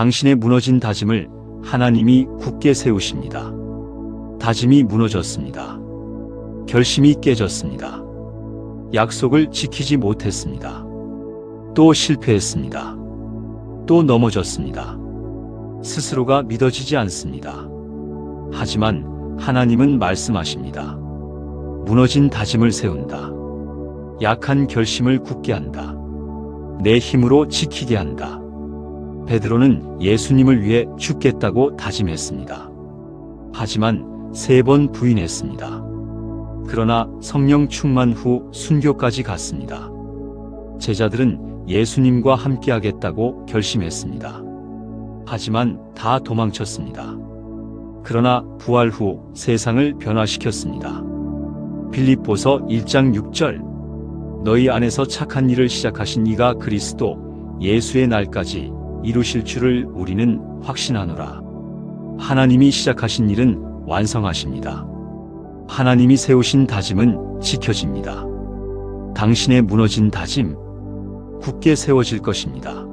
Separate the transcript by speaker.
Speaker 1: 당신의 무너진 다짐을 하나님이 굳게 세우십니다. 다짐이 무너졌습니다. 결심이 깨졌습니다. 약속을 지키지 못했습니다. 또 실패했습니다. 또 넘어졌습니다. 스스로가 믿어지지 않습니다. 하지만 하나님은 말씀하십니다. 무너진 다짐을 세운다. 약한 결심을 굳게 한다. 내 힘으로 지키게 한다. 베드로는 예수님을 위해 죽겠다고 다짐했습니다. 하지만 세 번 부인했습니다. 그러나 성령 충만 후 순교까지 갔습니다. 제자들은 예수님과 함께하겠다고 결심했습니다. 하지만 다 도망쳤습니다. 그러나 부활 후 세상을 변화시켰습니다. 빌립보서 1장 6절 너희 안에서 착한 일을 시작하신 이가 그리스도 예수의 날까지 이루실 줄을 우리는 확신하노라. 하나님이 시작하신 일은 완성하십니다. 하나님이 세우신 다짐은 지켜집니다. 당신의 무너진 다짐, 굳게 세워질 것입니다.